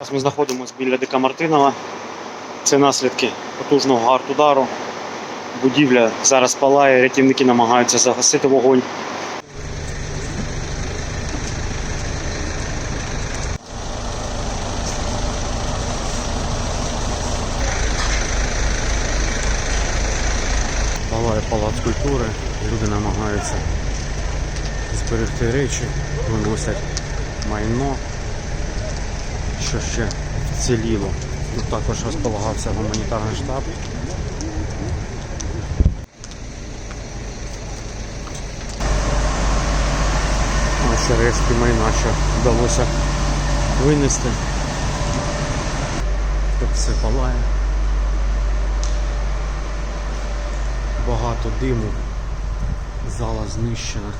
Зараз ми знаходимося біля Дика Мартинова. Це наслідки потужного артудару. Будівля зараз палає, рятівники намагаються загасити вогонь. Палає палац культури, люди намагаються зберегти речі, виносять майно що ще вціліло. Тут також розполагався гуманітарний штаб. Ще рештки майна, що вдалося винести. Тут все палає. Багато диму. Зала знищена.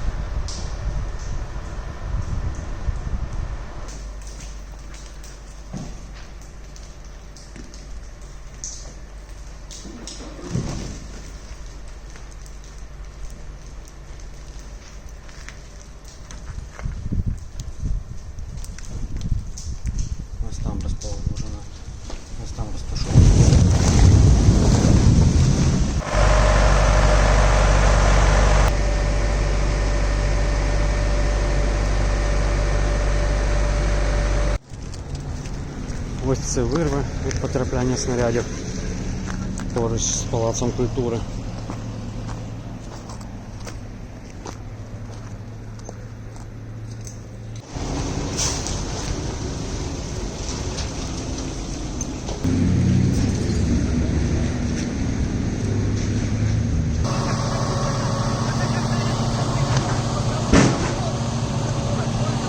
Ось це вирви від потрапляння снарядів поруч з палацом культури.